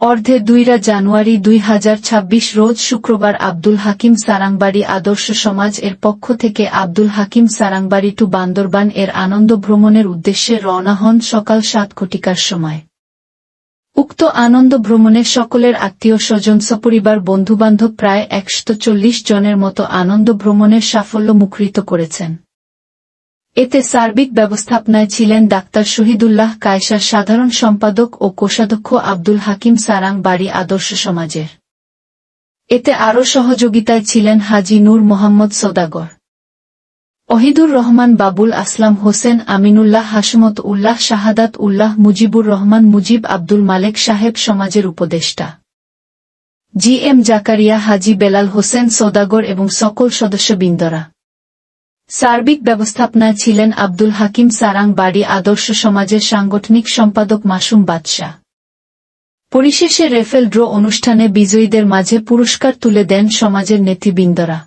অর্ধে দুইরা জানুয়ারি দুই হাজার ছাব্বিশ রোজ শুক্রবার আব্দুল হাকিম সারাংবাড়ি আদর্শ সমাজ এর পক্ষ থেকে আব্দুল হাকিম সারাংবাড়ি টু বান্দরবান এর আনন্দ ভ্রমণের উদ্দেশ্যে রওনা হন সকাল সাত কোটিকার সময়। উক্ত আনন্দ ভ্রমণে সকলের আত্মীয় স্বজন সপরিবার বন্ধুবান্ধব প্রায় চল্লিশ জনের মতো আনন্দ ভ্রমণের সাফল্য মুখরিত করেছেন। এতে সার্বিক ব্যবস্থাপনায় ছিলেন ডাক্তার শহীদুল্লাহ কায়সার সাধারণ সম্পাদক ও কোষাধ্যক্ষ আব্দুল হাকিম সারাং বাড়ি আদর্শ সমাজের। এতে আরও সহযোগিতায় ছিলেন হাজি নূর মোহাম্মদ সদাগর। অহিদুর রহমান বাবুল আসলাম হোসেন আমিনুল্লাহ হাসমত উল্লাহ শাহাদাত উল্লাহ মুজিবুর রহমান মুজিব আব্দুল মালেক সাহেব সমাজের উপদেষ্টা। জি এম জাকারিয়া, হাজি বেলাল হোসেন সদাগর এবং সকল সদস্যবৃন্দরা। সার্বিক ব্যবস্থাপনায় ছিলেন আব্দুল হাকিম সারাং বাড়ি আদর্শ সমাজের সাংগঠনিক সম্পাদক মাসুম বাদশাহ। পরিশেষে রেফেল ড্র অনুষ্ঠানে বিজয়ীদের মাঝে পুরস্কার তুলে দেন সমাজের নেতৃবৃন্দরা।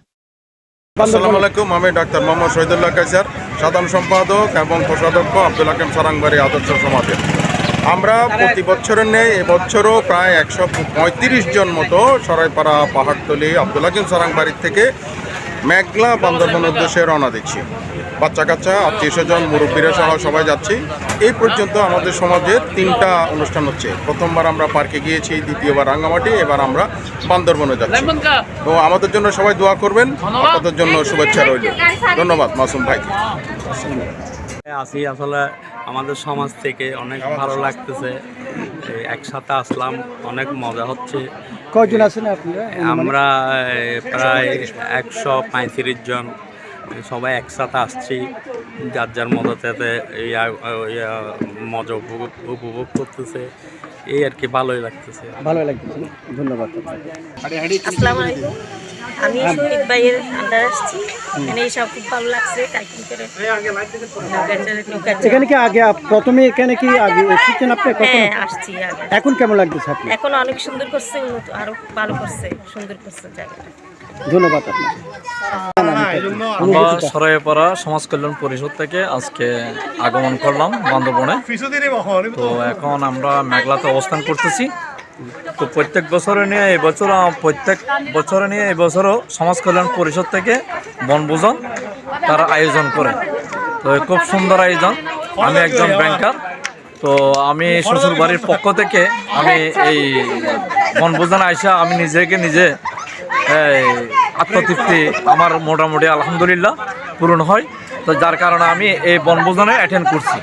আমি ডাক্তার মোহাম্মদ শহীদুল্লাহ কাইসার সাধারণ সম্পাদক এবং কোষাধ্যক্ষ আব্দুল হাকিম সারাংবাড়ি আদর্শ সমাজের। আমরা প্রতি বছরের নেই এবছরও প্রায় একশো পঁয়ত্রিশ জন মতো সরাইপাড়া পাহাড়তলি আব্দুল হাকিম সারাংবাড়ির থেকে মেঘলা বান্দরবন উদ্দেশ্যে রওনা দিচ্ছি। বাচ্চা কাচ্চা আত্মীয় স্বজন মুরব্বীরা সহ সবাই যাচ্ছি। এই পর্যন্ত আমাদের সমাজের তিনটা অনুষ্ঠান হচ্ছে। প্রথমবার আমরা পার্কে গিয়েছি দ্বিতীয়বার রাঙ্গামাটি এবার আমরা বান্দরবনে যাচ্ছি। তো আমাদের জন্য সবাই দোয়া করবেন। আপনাদের জন্য শুভেচ্ছা রইল। ধন্যবাদ মাসুম ভাই। আছি আসলে আমাদের সমাজ থেকে অনেক ভালো লাগতেছে। একসাথে আসলাম অনেক মজা হচ্ছে। কয়জন আছেন আপনারা? আমরা প্রায় একশো পঁয়ত্রিশ জন সবাই একসাথে আসছি। যার যার ইয়া মজা উপভোগ উপভোগ করতেছে। এই আর কি ভালোই লাগতেছে। ভালোই লাগতেছে ধন্যবাদ। আসসালামু আলাইকুম। আমি শহীদ ভাইয়ের আন্ডার আসছি। এখানে সব খুব ভালো লাগছে কাইকিং করে। এখানে কি আগে আপ- প্রথমে এখানে কি আগে এসেছেন আপনি হ্যাঁ আসছি আগে। এখন কেমন আপনি এখন অনেক সুন্দর করছে উন্নত আরও ভালো করছে সুন্দর করছে জায়গাটা। ধন্যবাদ আপনাকে। আমরা সরাইপাড়া সমাজ কল্যাণ পরিষদ থেকে আজকে আগমন করলাম বান্দরবনে। তো এখন আমরা মেঘলাতে অবস্থান করতেছি। তো প্রত্যেক বছরে নিয়ে এবছর প্রত্যেক বছরে নিয়ে এবছরও সমাজ কল্যাণ পরিষদ থেকে বনভোজন তারা আয়োজন করে। তো খুব সুন্দর আয়োজন। আমি একজন ব্যাংকার, তো আমি শ্বশুর বাড়ির পক্ষ থেকে আমি এই বনভোজন আইসা আমি নিজেকে নিজে আত্মতৃপ্তি আমার মোটামুটি আলহামদুলিল্লাহ পূরণ হয়। তো যার কারণে আমি এই বনভোজনে অ্যাটেন্ড করছি।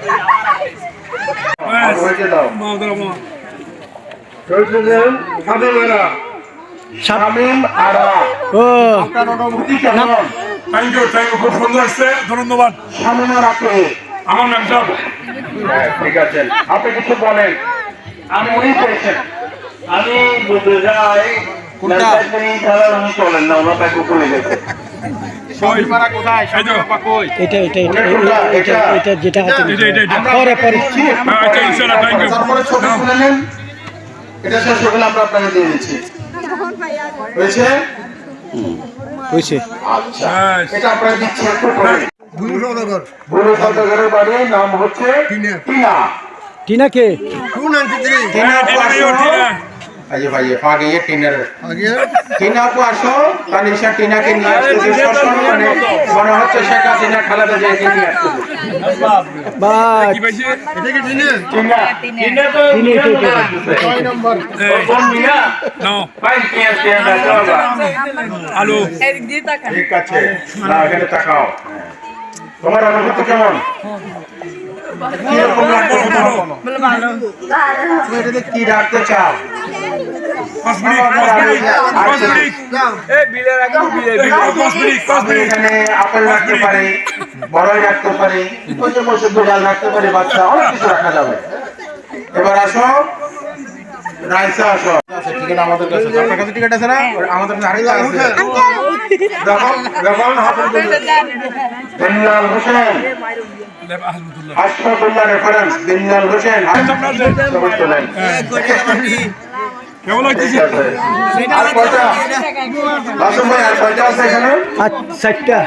ও। থ্যাংক ইউ থ্যাংক ইউ খুব সুন্দর আসছে ধন্যবাদ। আমার নাম সাহেব ঠিক আছে। আপনি কিছু বলেন। আমি উনি পেয়েছেন। আমি বলতে যাই চলেন না ওনার ব্যাগ উপরে গেছে এটা এটা এটা এটা- এটা এটা যেটা হাতে এটা, এটা, এটা। পরে পরে। এটা শেষ হলে আমরা আপনাকে দিয়ে দিচ্ছি। হয়েছে? হয়েছে। আচ্ছা। হ্যাঁ। এটা আপনাকে দিচ্ছি একটু পরে সদাগরের নাম হচ্ছে টিনা। টিনা। কে? টিনা? কে এটা আসো নিয়ে ওঠি, আইয়ে ভাইয়ে আগে ये টিনার। টিনা আপু আসো তানিশা টিনাকে নিয়ে আসতেছে সসম্মানে মনে হচ্ছে শেখ হাসিনা খালেদা জিয়াকে নিয়ে আসতেছে বা কি পাইছে? টিনা। টিনা এটা এটা এই, কোন মিয়া? নাও, ভাই কে কে দেখো আলু। ঠিক আছে। না এখানে তাকাও তোমার অনুভূতি কেমন? কীরকম লাগছে তুমি এটাতে কি রাখতে চাও? কসমেটিক, কসমেটিক, কসমেটিক, কসমেটিক, আমি কসমেটিক। এখানে আপেল রাখতে পারি বড়ই রাখতে পারি ওই যে মসুর ডাল রাখতে পারি বাচ্চা অনেক কিছু রাখা যাবে। এবার আসো রাইসা আসো। আচ্ছা টিকিট আমাদের কাছে আপনার কাছে টিকিট আছে না? আমাদের কাছে আরেকটা আছে। দেখো দেখো হাতের দিকে। হোসেন। হাসপাতুল্লাহ রেফারেন্স। কেমন চারটা।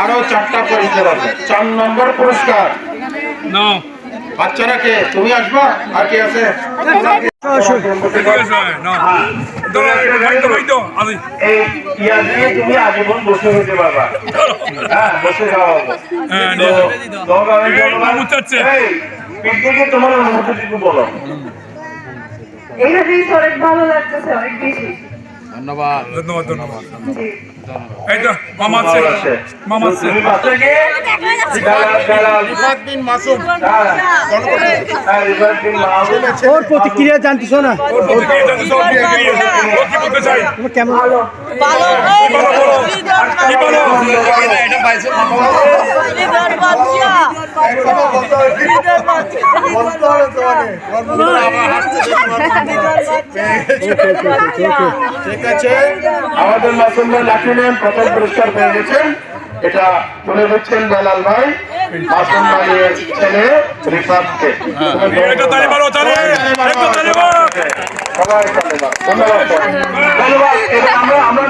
আরও চারটা পুরস্কার আছে। চার নম্বর পুরস্কার নাও। বাচ্চারা কে? তুমি আসবা? আর কে আছে? না। ধরো বাইতো বাইতো আমি এই দিয়ে তুমি আজীবন বসে হইতে পারবা। হ্যাঁ বসে তোমার অনুভূতিটুকু বলো। এখানে অনেক ভালো লাগতেছে অনেক বেশি। ধন্যবাদ ধন্যবাদ এই তো মামা আছে মামা আছে মাসুম হ্যাঁ হ্যাঁ ওর প্রতিক্রিয়া জানতেছো না কেমন ঠিক আছে আমাদের মাসুম ভাই প্রথম পুরস্কার পেয়ে গেছেন। এটা মনে দিচ্ছেন বেলাল ভাই মাসুম ভাইয়ের ছেলে রিফাতকে। সবাই ধন্যবাদ। ধন্যবাদ। আমরা আমরা